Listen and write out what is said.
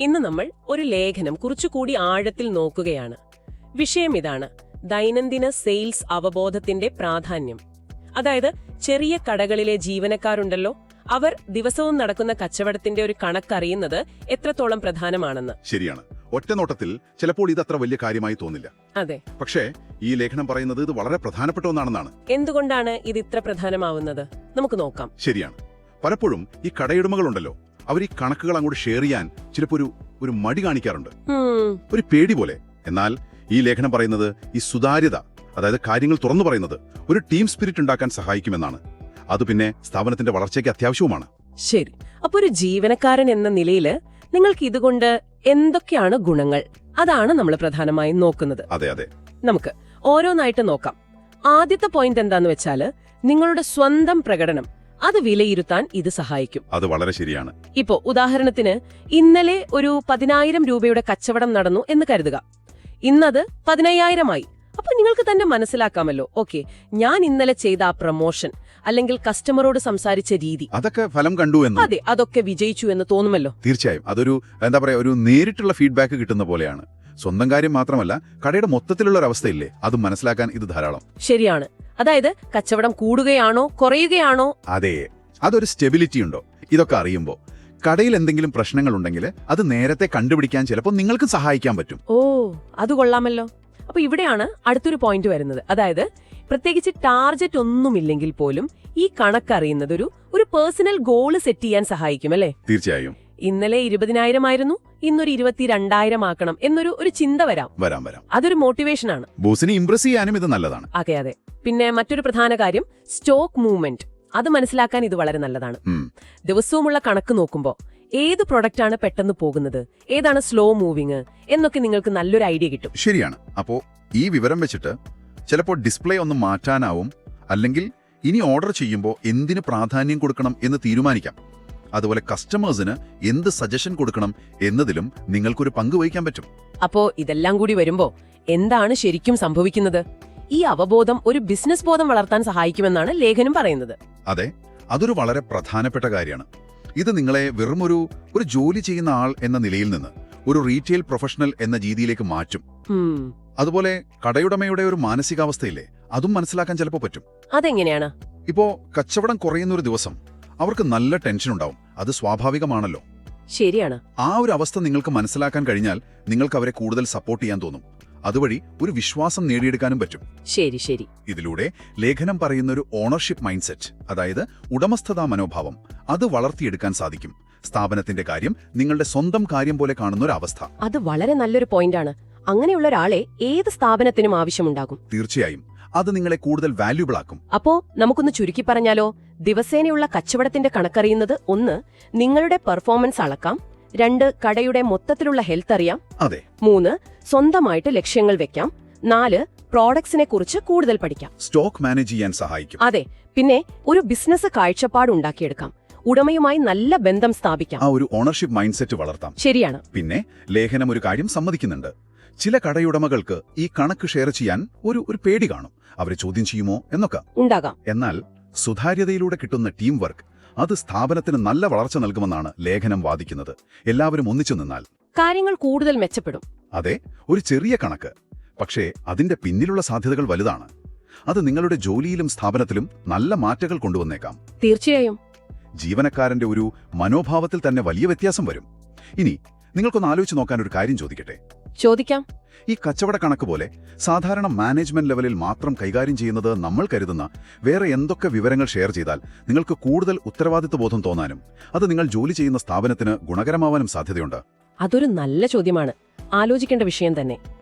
ഇന്ന് നമ്മൾ ഒരു ലേഖനം കുറച്ചുകൂടി ആഴത്തിൽ നോക്കുകയാണ്. വിഷയം ഇതാണ്. ദൈനംദിന സെയിൽസ് അവബോധത്തിന്റെ പ്രാധാന്യം. അതായത് ചെറിയ കടകളിലെ ജീവനക്കാരുണ്ടല്ലോ അവർ ദിവസവും നടക്കുന്ന കച്ചവടത്തിന്റെ ഒരു കണക്കറിയുന്നത് എത്രത്തോളം പ്രധാനമാണെന്ന്. ശരിയാണ്. ഒറ്റ നോട്ടത്തിൽ ചിലപ്പോൾ ഇത് അത്ര വലിയ കാര്യമായി തോന്നില്ല. അതെ. പക്ഷേ ഈ ലേഖനം പറയുന്നത് ഇത് വളരെ പ്രധാനപ്പെട്ട ഒന്നാണെന്നാണ്. എന്തുകൊണ്ടാണ് ഇത് ഇത്ര പ്രധാനമാവുന്നത്? നമുക്ക് നോക്കാം. ശരിയാണ്. പലപ്പോഴും ഈ കടയുടമകളുണ്ടല്ലോ അവർ ഈ കണക്കുകൾ അങ്ങോട്ട് ഷെയർ ചെയ്യാൻ ചിലപ്പോൾ ഒരു ഒരു മടി കാണിക്കാറുണ്ട്. ഒരു പേടി പോലെ. എന്നാൽ ഈ ലേഖനം പറയുന്നത് ഈ സുതാര്യത അതായത് കാര്യങ്ങൾ തുറന്നു പറയുന്നത് ഒരു ടീം സ്പിരിറ്റ് ഉണ്ടാക്കാൻ സഹായിക്കുമെന്നാണ്. അത് പിന്നെ സ്ഥാപനത്തിന്റെ വളർച്ചയ്ക്ക് അത്യാവശ്യവുമാണ്. ശരി. അപ്പൊ ഒരു ജീവനക്കാരൻ എന്ന നിലയിൽ നിങ്ങൾക്ക് ഇതുകൊണ്ട് എന്തൊക്കെയാണ് ഗുണങ്ങൾ? അതാണ് നമ്മൾ പ്രധാനമായും നോക്കുന്നത്. അതെ അതെ. നമുക്ക് ഓരോന്നായിട്ട് നോക്കാം. ആദ്യത്തെ പോയിന്റ് എന്താന്ന് വെച്ചാൽ നിങ്ങളുടെ സ്വന്തം പ്രകടനം അത് വിലയിരുത്താൻ ഇത് സഹായിക്കും. അത് വളരെ ശരിയാണ്. ഇപ്പോ ഉദാഹരണത്തിന് ഇന്നലെ ഒരു പതിനായിരം രൂപയുടെ കച്ചവടം നടന്നു എന്ന് കരുതുക. ഇന്നത് പതിനയ്യായിരമായി. അപ്പൊ നിങ്ങൾക്ക് തന്നെ മനസ്സിലാക്കാമല്ലോ. ഓക്കെ ഞാൻ ഇന്നലെ ചെയ്ത ആ പ്രൊമോഷൻ അല്ലെങ്കിൽ കസ്റ്റമറോട് സംസാരിച്ച രീതി. അതൊക്കെ ഫലം കണ്ടു എന്ന്. അതെ അതൊക്കെ വിജയിച്ചു എന്ന് തോന്നുമല്ലോ. തീർച്ചയായും. അതൊരു എന്താ പറയാ ഒരു നേരിട്ടുള്ള ഫീഡ്ബാക്ക് കിട്ടുന്ന പോലെയാണ്. സ്വന്തം കാര്യം മാത്രമല്ല കടയുടെ മൊത്തത്തിലുള്ള ഒരു അവസ്ഥയില്ലേ? അത് മനസ്സിലാക്കാൻ ഇത് ധാരാളം. ശരിയാണ്. അതായത് കച്ചവടം കൂടുകയാണോ കുറയുകയാണോ? അതെ. അതൊരു സ്റ്റെബിലിറ്റി ഉണ്ടോ? ഇതൊക്കെ അറിയുമ്പോൾ കടയിൽ എന്തെങ്കിലും പ്രശ്നങ്ങളുണ്ടെങ്കിൽ അത് നേരത്തെ കണ്ടുപിടിക്കാൻ ചിലപ്പോൾ നിങ്ങൾക്ക് സഹായിക്കാൻ പറ്റും. ഓ അത് കൊള്ളാമല്ലോ. അപ്പൊ ഇവിടെയാണ് അടുത്തൊരു പോയിന്റ് വരുന്നത്. അതായത് പ്രത്യേകിച്ച് ടാർജറ്റ് ഒന്നുമില്ലെങ്കിൽ പോലും ഈ കണക്കറിയുന്നത് ഒരു ഒരു പേഴ്സണൽ ഗോൾ സെറ്റ് ചെയ്യാൻ സഹായിക്കും അല്ലേ? തീർച്ചയായും. ഇന്നലെ ഇരുപതിനായിരം ആയിരുന്നു ഇന്നൊരു ഇരുപത്തിരണ്ടായിരം ആക്കണം എന്നൊരു ഒരു ചിന്ത വരാം. വരാം വരാം. അതൊരു മോട്ടിവേഷൻ ആണ് ബോസിനെ ഇംപ്രസ് ചെയ്യാനും ഇത് നല്ലതാണ്. അതെ അതെ. പിന്നെ മറ്റൊരു പ്രധാന കാര്യം സ്റ്റോക്ക് മൂവ്മെന്റ് അത് മനസ്സിലാക്കാൻ ഇത് വളരെ നല്ലതാണ്. ദിവസവുമുള്ള കണക്ക് നോക്കുമ്പോൾ ഏത് പ്രൊഡക്റ്റ് ആണ് പെട്ടെന്ന് പോകുന്നത്? ഏതാണ് സ്ലോ മൂവിങ് എന്നൊക്കെ നിങ്ങൾക്ക് നല്ലൊരു ഐഡിയ കിട്ടും. ശരിയാണ്. അപ്പോ ഈ വിവരം വെച്ചിട്ട് ചിലപ്പോൾ ഡിസ്പ്ലേ ഒന്ന് മാറ്റാനാവും അല്ലെങ്കിൽ ഇനി ഓർഡർ ചെയ്യുമ്പോൾ എന്തിന് പ്രാധാന്യം കൊടുക്കണം എന്ന് തീരുമാനിക്കാം. അതുപോലെ കസ്റ്റമേഴ്സിന് എന്ത് സജഷൻ കൊടുക്കണം എന്നതിലും നിങ്ങൾക്കൊരു പങ്ക് വഹിക്കാൻ പറ്റും. അപ്പോ ഇതെല്ലാം കൂടി വരുമ്പോ എന്താണ് ശരിക്കും സംഭവിക്കുന്നത്? ഈ അവബോധം ഒരു ബിസിനസ് ബോധം വളർത്താൻ സഹായിക്കുമെന്നാണ് ലേഖനം പറയുന്നത്. അതെ അതൊരു വളരെ പ്രധാനപ്പെട്ട കാര്യമാണ്. ഇത് നിങ്ങളെ വെറുമൊരു ഒരു ജോലി ചെയ്യുന്ന ആൾ എന്ന നിലയിൽ നിന്ന് ഒരു റീറ്റെയിൽ പ്രൊഫഷണൽ എന്ന രീതിയിലേക്ക് മാറ്റും. അതുപോലെ കടയുടമയുടെ ഒരു മാനസികാവസ്ഥയില്ലേ അതും മനസ്സിലാക്കാൻ ചിലപ്പോൾ പറ്റും. അതെങ്ങനെയാണ്? ഇപ്പോ കച്ചവടം കുറയുന്ന ഒരു ദിവസം അവർക്ക് നല്ല ടെൻഷൻ ഉണ്ടാവും. അത് സ്വാഭാവികമാണല്ലോ. ശരിയാണ്. ആ ഒരു അവസ്ഥ നിങ്ങൾക്ക് മനസ്സിലാക്കാൻ കഴിഞ്ഞാൽ നിങ്ങൾക്ക് അവരെ കൂടുതൽ സപ്പോർട്ട് ചെയ്യാൻ തോന്നും. അതുവഴി ഒരു വിശ്വാസം നേടിയെടുക്കാനും പറ്റും. ശരി ശരി. ഇതിലൂടെ ലേഖനം പറയുന്ന ഒരു ഓണർഷിപ്പ് മൈൻഡ്സെറ്റ് അതായത് ഉടമസ്ഥതാ മനോഭാവം അത് വളർത്തിയെടുക്കാൻ സാധിക്കും. സ്ഥാപനത്തിന്റെ കാര്യം നിങ്ങളുടെ സ്വന്തം കാര്യം പോലെ കാണുന്ന ഒരു അവസ്ഥ. അത് വളരെ നല്ലൊരു പോയിന്റാണ് അങ്ങനെയുള്ള ഒരാളെ ഏത് സ്ഥാപനത്തിനും ആവശ്യമുണ്ടാകും. തീർച്ചയായും. അത് നിങ്ങളെ കൂടുതൽ വാല്യൂബിൾ ആക്കും. അപ്പോ നമുക്കൊന്ന് ചുരുക്കി പറഞ്ഞാലോ? ദിവസേനയുള്ള കച്ചവടത്തിന്റെ കണക്കറിയുന്നത് ഒന്ന് നിങ്ങളുടെ പെർഫോമൻസ് അളക്കാം. രണ്ട് കടയുടെ മൊത്തത്തിലുള്ള ഹെൽത്ത് അറിയാം. അതെ. മൂന്ന് സ്വന്തമായിട്ട് ലക്ഷ്യങ്ങൾ വെക്കാം. നാല് പ്രോഡക്ട്സിനെ കുറിച്ച് കൂടുതൽ പഠിക്കാം. സ്റ്റോക്ക് മാനേജ് ചെയ്യാൻ സഹായിക്കും. അതെ. പിന്നെ ഒരു ബിസിനസ് കാഴ്ചപ്പാട് ഉണ്ടാക്കിയെടുക്കാം. ഉടമയുമായി നല്ല ബന്ധം സ്ഥാപിക്കാം. ആ ഒരു ഓണർഷിപ്പ് മൈൻഡ് സെറ്റ് വളർത്താം. ശരിയാണ്. പിന്നെ ലേഖനം ഒരു കാര്യം സമ്മതിക്കുന്നുണ്ട്. ചില കടയുടമകൾക്ക് ഈ കണക്ക് ഷെയർ ചെയ്യാൻ ഒരു ഒരു പേടി കാണും. അവരെ ചോദ്യം ചെയ്യുമോ എന്നൊക്കെ. ഉണ്ടാകാം. എന്നാൽ സുതാര്യതയിലൂടെ കിട്ടുന്ന ടീം വർക്ക് അത് സ്ഥാപനത്തിന് നല്ല വളർച്ച നൽകുമെന്നാണ് ലേഖനം വാദിക്കുന്നത്. എല്ലാവരും ഒന്നിച്ചു നിന്നാൽ. കാര്യങ്ങൾ കൂടുതൽ മെച്ചപ്പെടും. അതെ ഒരു ചെറിയ കണക്ക്. പക്ഷേ അതിന്റെ പിന്നിലുള്ള സാധ്യതകൾ വലുതാണ്. അത് നിങ്ങളുടെ ജോലിയിലും സ്ഥാപനത്തിലും നല്ല മാറ്റങ്ങൾ കൊണ്ടുവന്നേക്കാം. തീർച്ചയായും. ജീവനക്കാരന്റെ ഒരു മനോഭാവത്തിൽ തന്നെ വലിയ വ്യത്യാസം വരും. ഇനി നിങ്ങൾക്കൊന്ന് ആലോചിച്ച് നോക്കാൻ ഒരു കാര്യം ചോദിക്കട്ടെ? ചോദിക്കാം. ഈ കച്ചവട കണക്ക് പോലെ സാധാരണ മാനേജ്മെന്റ് ലെവലിൽ മാത്രം കൈകാര്യം ചെയ്യുന്നത് നമ്മൾ കരുതുന്ന വേറെ എന്തൊക്കെ വിവരങ്ങൾ ഷെയർ ചെയ്താൽ നിങ്ങൾക്ക് കൂടുതൽ ഉത്തരവാദിത്വബോധം തോന്നാനും അത് നിങ്ങൾ ജോലി ചെയ്യുന്ന സ്ഥാപനത്തിന് ഗുണകരമാവാനും സാധ്യതയുണ്ട്. അതൊരു നല്ല ചോദ്യമാണ്. ആലോചിക്കേണ്ട വിഷയം തന്നെ.